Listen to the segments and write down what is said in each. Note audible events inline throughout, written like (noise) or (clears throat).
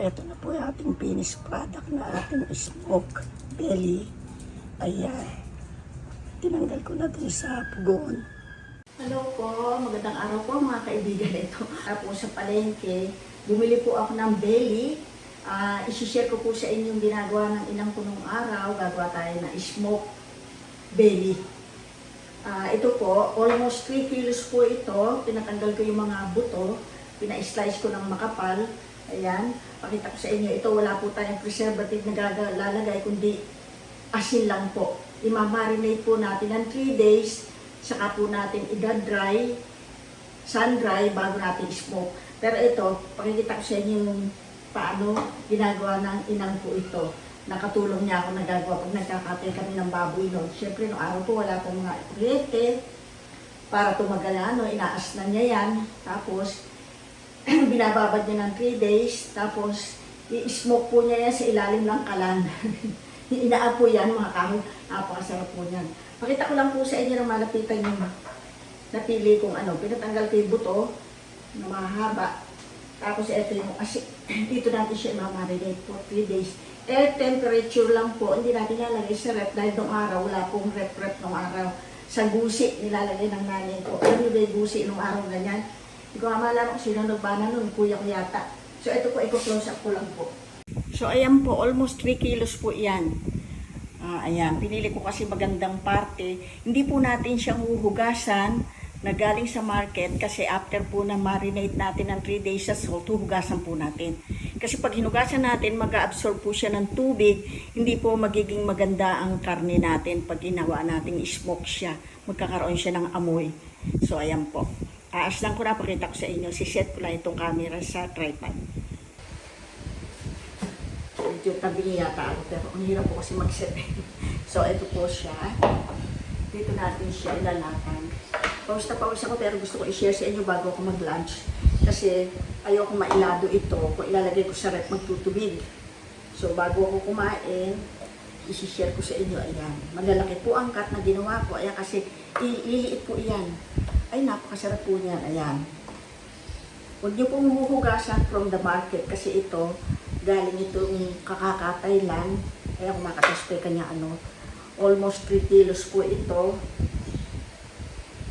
Ito na po yung ating finished product na ating smoke belly. Ayan. Tinanggal ko na dun sa pugon. Hello po, magandang araw po mga kaibigan ito. Ako sa palengke, bumili po ako ng belly. Ah, isi-share ko po sa inyo yung ginagawa ng inang ko nung araw. Gagawa tayo ng smoke belly. Ah, ito po, almost 3 kilos po ito. Pinatanggal ko yung mga buto. Pina-slice ko ng makapal. Ayan, pakita ko sa inyo. Ito wala po tayong preservative na gagalagay, kundi asin lang po. Imamarinate po natin ng 3 days. Saka po natin i-dry, sun-dry bago natin smoke. Pero ito, pakikita ko sa inyo yung paano ginagawa ng inang po ito. Nakatulong niya ako nagagawa pag nagkakatay kami ng baboy noon. Siyempre, noong araw po wala pong mga kuryente para tumagal ano, inaas na niya yan. Tapos, (clears throat) binababad niya ng 3 days. Tapos, i-smoke po niya yan sa ilalim ng kalan. (laughs) Inaapo yan mga kahoy. Napakasarap po niyan. Pakita ko lang po sa inyo na malapitan yung napili kong ano. Pinatanggal ko yung buto na mahaba. Tapos ito yung asi. (clears throat) Dito natin siya mamarinate for 3 days. Air temperature lang po. Hindi natin lalagay sa rep dahil nung araw wala pong rep-rep nung araw. Sa gusi nilalagay ng nanay ko. Niyo ba yung gusi nung araw ganyan? Hindi ko nga malaman kung sino nagbana nun. Kuya ko yata. So ito po, i-close up ko lang po. So ayan po, almost 3 kilos po yan. Ah, ayan, pinili ko kasi magandang parte. Hindi po natin siyang huhugasan na galing sa market kasi after po na marinate natin ng 3 days sa salt, huhugasan po natin. Kasi pag hinugasan natin, mag-absorb po siya ng tubig, hindi po magiging maganda ang karne natin pag ginawa natin smoke siya. Magkakaroon siya ng amoy. So ayan po. Aas lang ko na, pakita ko sa inyo. Si-set ko lang itong camera sa tripod. Medyo tabi yata ako, pero ang hirap po kasi mag-set. (laughs) so, ito po siya. Dito natin siya ilalatan. Pawis na pawis ako, pero gusto ko i-share sa inyo bago ako mag-lunch. Kasi ayoko mailado ito. Kung ilalagay ko sa rep, magtutubig. So, bago ako kumain, isi-share ko sa inyo. Ayan. Malalaki po ang cut na ginawa ko. Ayan, kasi ililiit po iyan. Ay, napakasarap po niyan. Ayan. Huwag niyo pong huhugasan from the market kasi ito, galing itong kakakatay lang. Kaya kung makataspe kanya ano, almost 3 kilos po ito.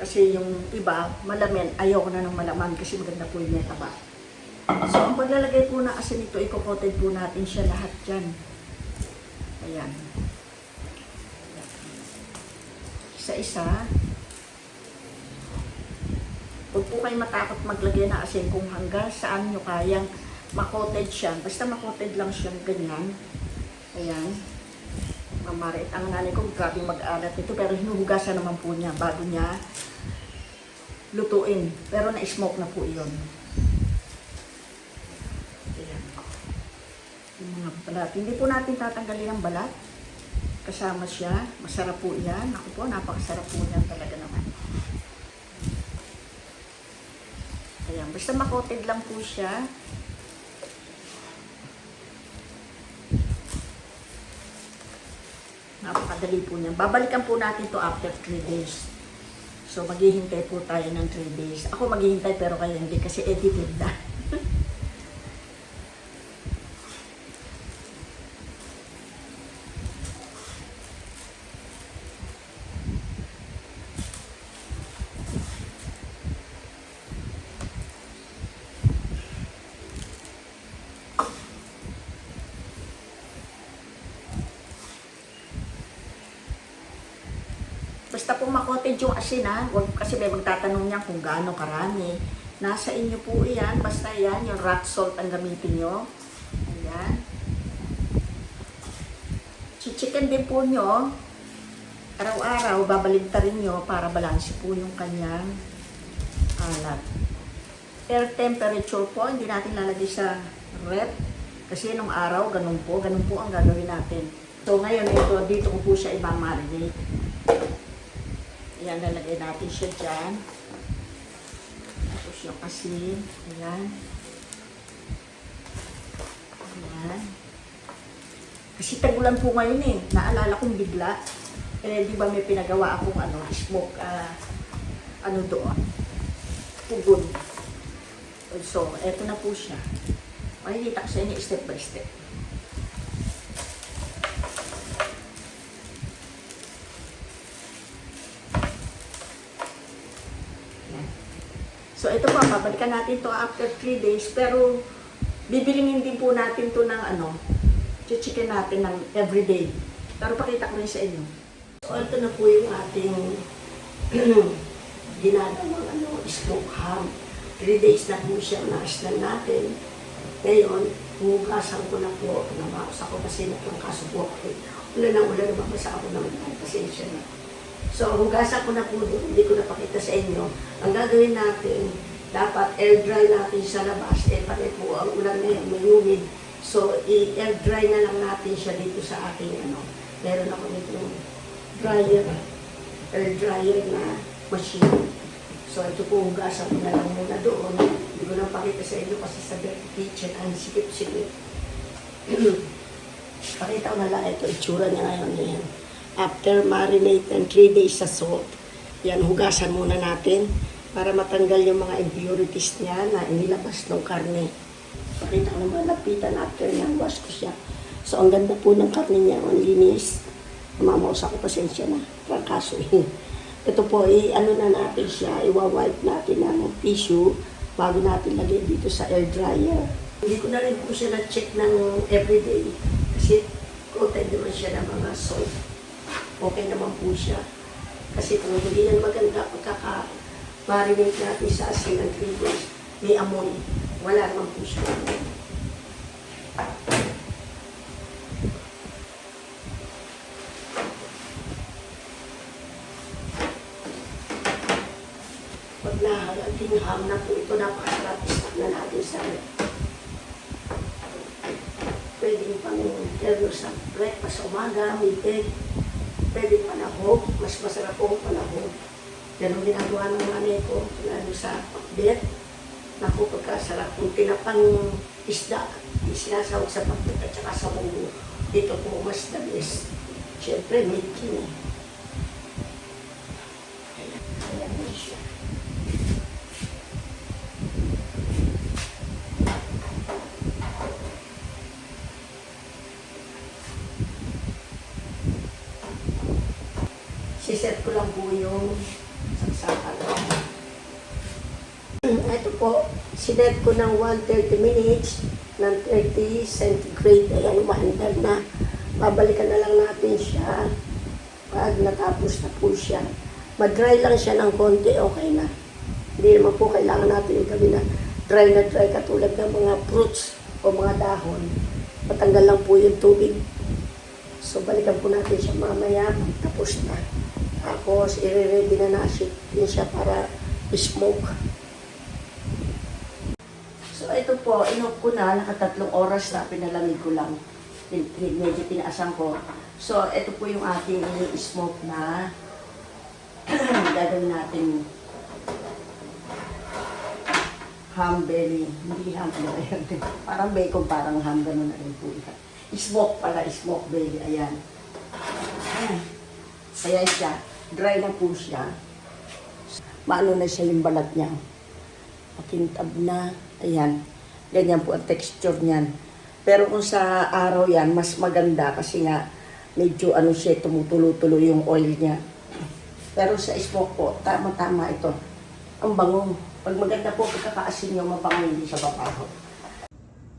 Kasi yung iba, malamin, ayoko na ng malaman kasi maganda po yung taba. So, ang paglalagay po ng asin ito, ikokoted po natin siya lahat dyan. Ayan. Isa-isa. Huwag po kayo matakot maglagay ng asin kung hanggang saan nyo kayang makoted siya. Basta makoted lang siya ganyan. Ayan. Mamarit. Ang nanay ko, grabe mag-alat nito. Pero hinuhugasan naman po niya bago niya lutuin. Pero na-smoke na po yun. Ayan. Yung mga balat. Hindi po natin tatanggalin ang balat. Kasama siya. Masarap po yan. Ako po, napakasarap po niyan talaga naman. Ayan, basta makoted lang po siya. Napakadali po niya. Babalikan po natin to after 3 days. So, maghihintay po tayo ng 3 days. Ako maghihintay pero kayo hindi kasi edited na. Basta po makoted yung asin ha. Huwag kasi may magtatanong niya kung gaano karami. Nasa inyo po yan. Basta yan, yung rock salt ang gamitin nyo. Ayan. Chichicken din po nyo. Araw-araw, babaligtarin nyo para balanse po yung kanyang alat. Air temperature po, hindi natin lalagay sa rep. Kasi nung araw, ganun po. Ganun po ang gagawin natin. So ngayon, ito, dito ko po siya ibamarinate. Ayan, lalagay natin siya dyan. Tapos yung asin. Ayan. Ayan. Kasi tagulan po ngayon eh. Naalala kong bigla. Eh, di ba may pinagawa akong ano, smoke, ah, ano doon. Pugon. So, eto na po siya. Makikita ko sa inyo step by step. Yan. So ito po, babalikan natin to after 3 days. Pero bibilingin din po natin to ng ano, chichikin natin ng everyday. Pero pakita ko rin sa inyo. So ito na po yung ating (clears throat) ginagawang ano, smoke ham. 3 days na po siya na-aslan natin. Ngayon, hugasan ko na po. Namakas ako kasi natrangkaso po ako. Ulan na ulan, nababasa ako naman. Pasensya na. So, hugasan ko na po doon. Hindi ko napakita sa inyo. Ang gagawin natin, dapat air dry natin sa labas. Eh, pare po, ang ulan ngayon, may humid. So, i-air dry na lang natin siya dito sa ating ano. Meron ako nito dryer, air dryer na machine. So, ito po, hugasan ko na lang muna doon. Hindi ko na pakita sa inyo kasi sa kitchen, ang sikip-sikip. (clears throat) Pakita ko na lang ito, itsura niya ngayon. Yan. After marinate and 3 days sa salt, yan, hugasan muna natin para matanggal yung mga impurities niya na inilabas ng karne. Pakita ko naman, lapitan after na wash ko siya. So, ang ganda po ng karne niya, ang linis. Mamaus ako, pasensya na. Trangkaso eh. Ito po, i-ano na natin siya, iwa-wipe natin ng tissue bago natin lagay dito sa air dryer. Hindi ko na rin po siya na-check ng everyday kasi coated naman siya ng mga salt. Okay naman po siya. Kasi kung hindi yan maganda pagkaka-marinate natin sa asin ng 3 days, may amoy. Wala naman po siya. Pag nahating ham na po ito, napakasarap na natin sa pwedeng pang terno sa breakfast umaga, midday, pwedeng panahog, mas masarap po panahog. Yan ang ginagawa ng nanay ko, lalo sa pakbet. Naku, pagkasarap kung tinapang isda, isinasawag sa pakbet at sa munggo. Ito po mas the best. Siyempre, meat king. eh. Ayan, ayan na siset ko lang po yung. Ito po, sinet ko ng 130 minutes ng 30 centigrade. Ayan, umandar na. Babalikan na lang natin siya pag natapos na po siya. Mag-dry lang siya ng konti, okay na. Hindi naman po kailangan natin yung gawin na dry na dry katulad ng mga fruits o mga dahon. Matanggal lang po yung tubig. So, balikan po natin siya mamaya. Tapos na. Tapos, i-ready na natin siya para smoke. So, ito po, inok ko na, nakatatlong oras na, pinalamig ko lang. Medyo tinaasan ko. So, ito po yung ating smoke na (clears throat) gagawin natin ham belly. Hindi ham (laughs) belly. parang bacon, parang ham, ganun na rin po. Smoke pala, smoke belly. Ayan. Ayan. Siya, dry na po siya. Maano na siya yung balat niya. Makintab na. Ayan. Ganyan po ang texture niyan. Pero kung sa araw yan, mas maganda kasi nga medyo ano siya, tumutulo-tulo yung oil niya. Pero sa smoke po, tama-tama ito. Ang bango. Pag maganda po, pagkakaasin niyo, mabango hindi siya babaho.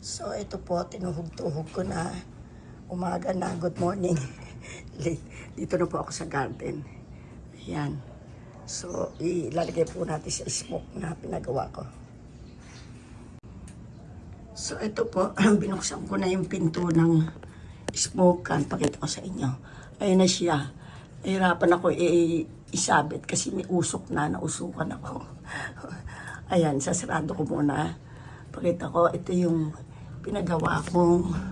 So, ito po, tinuhog-tuhog ko na. Umaga na, good morning. (laughs) Dito na po ako sa garden. Ayan. So, ilalagay po natin sa smoke na pinagawa ko. So, ito po, (clears throat) binuksan ko na yung pinto ng smoke can. Pakita ko sa inyo. Ayun na siya. Nahirapan ako i- isabit kasi may usok na, nausukan ako. (laughs) Ayan, sasarado ko muna. Pakita ko, ito yung pinagawa kong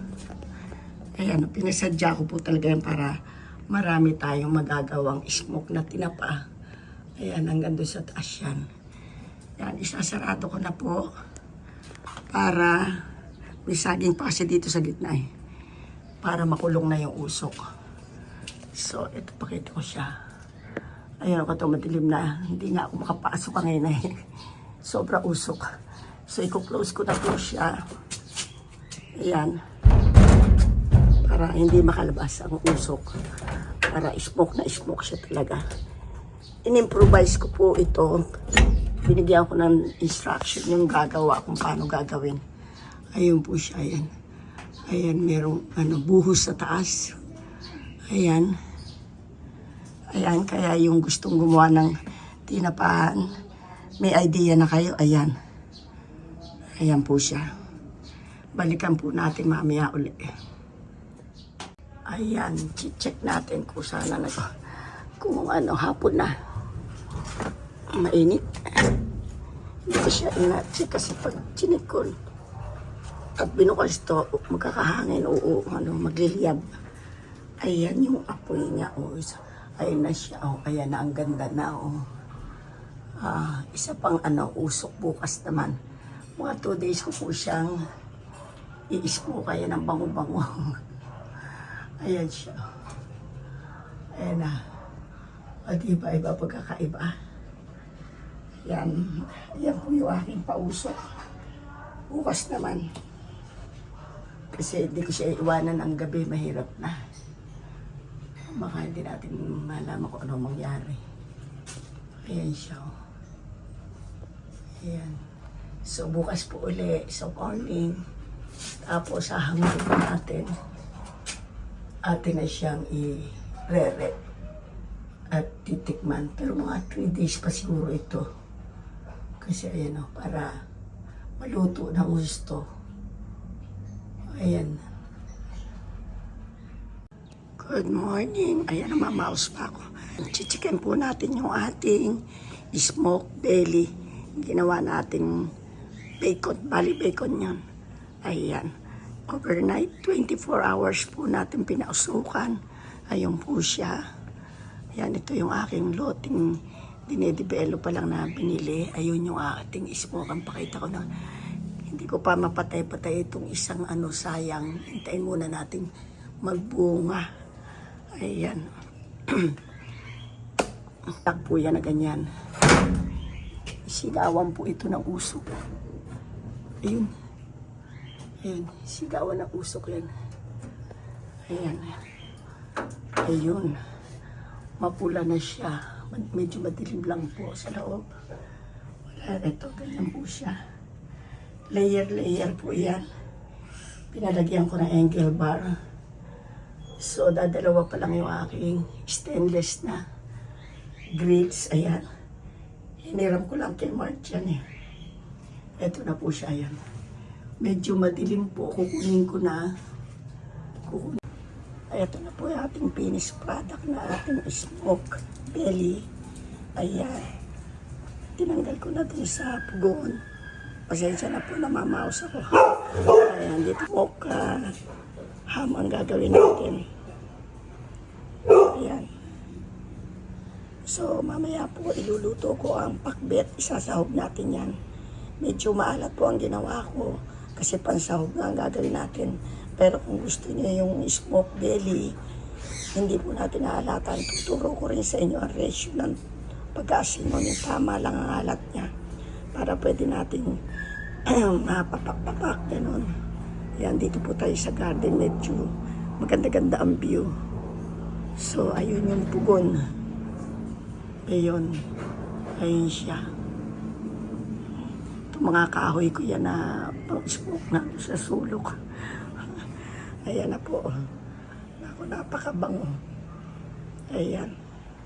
Ayan, pinasadya ko po talaga yan para marami tayong magagawang smoke na tinapa. Ayan, hanggang doon sa taas yan. Yan, isasarado ko na po para may saging pa kasi dito sa gitna eh. Para makulong na yung usok. So, ito pakita ko siya. Ayan ako ito, madilim na. Hindi nga ako makapasok ngayon eh. (laughs) Sobra usok. So, i-close ko na po siya. Ayan. Para hindi makalabas ang usok. Para smoke na smoke siya talaga. In-improvise ko po ito. Binigyan ko ng instruction yung gagawa kung paano gagawin. Ayun po siya, ayan. Ayan, merong ano, buhos sa taas. Ayan. Ayan, kaya yung gustong gumawa ng tinapahan, may idea na kayo, ayan. Ayan po siya. Balikan po natin mamaya uli. Ayan, check natin kung sana na kung ano, hapon na. Mainit. Hindi ko siya ina-check kasi pag chinik at binukas to, magkakahangin, oo, ano, magliliyab. Ayan yung apoy niya, oh. Ayan na siya, oh. Ayan na, ang ganda na, oh. Ah, isa pang ano, usok bukas naman. Mga two days ko po siyang i-smoke kaya ng bango-bango. (laughs) Ayan siya. Ayan na. O diba, iba pagkakaiba. Ayan. Ayan po yung aking pausok. Bukas naman. Kasi hindi ko siya iwanan ang gabi, mahirap na. Baka hindi natin malaman kung ano mangyari. Ayan siya. oh. Ayan. So bukas po uli sa morning. Tapos hahangin po natin. Atin na siyang i-re-re at titikman. Pero mga 3 days pa siguro ito. Kasi ayan o, para maluto ng gusto. Ayan. Good morning. Ayan, mamaos pa ako. Chichikin po natin yung ating smoked belly. Ginawa nating bacon, bali bacon yan. Ayan. Overnight, 24 hours po natin pinausukan. Ayun po siya. Ayan, ito yung aking loting dinedevelop pa lang na binili. Ayun yung ating smoke. Ang pakita ko na hindi ko pa mapatay-patay itong isang ano sayang. Hintayin muna natin magbunga. Ayan. (clears throat) Takpo yan na ganyan. Sigawan po ito ng usok. Ayun. Ayun. Sigawan ng usok yan. Ayan. Ayun. Mapula na siya. Med- Medyo madilim lang po sa loob. Wala ito. Ganyan po siya. Layer-layer po yan. Pinalagyan ko ng angle bar. So, dadalawa pa lang yung aking stainless na grills. Ayan. Hiniram ko lang kay Mark yan eh. Ito na po siya, ayan. Medyo madilim po. Kukunin ko na. Kukunin. Ito na po yung ating finished product na ating smoke belly. Ayan. Tinanggal ko na din sa pugon. Pasensya na po, namamaos ako. Ayan, dito po ka ham ang gagawin natin. Ayan. So, mamaya po iluluto ko ang pakbet. Isasahog natin yan. Medyo maalat po ang ginawa ko kasi pansahog na ang gagawin natin. Pero kung gusto niyo yung smoke belly, hindi po natin nahalatan. Tuturo ko rin sa inyo ang ratio ng pag-asin mo. Yung tama lang ang alat niya para pwede nating (clears throat) mapapak-papak, ganun. Yan, dito po tayo sa garden. Medyo maganda-ganda ang view. So, ayun yung pugon. Ayun. Ayun siya. Mga kahoy ko yan na pang-smoke na sa sulok. Ayan na po. Ako, napakabango. Ayan.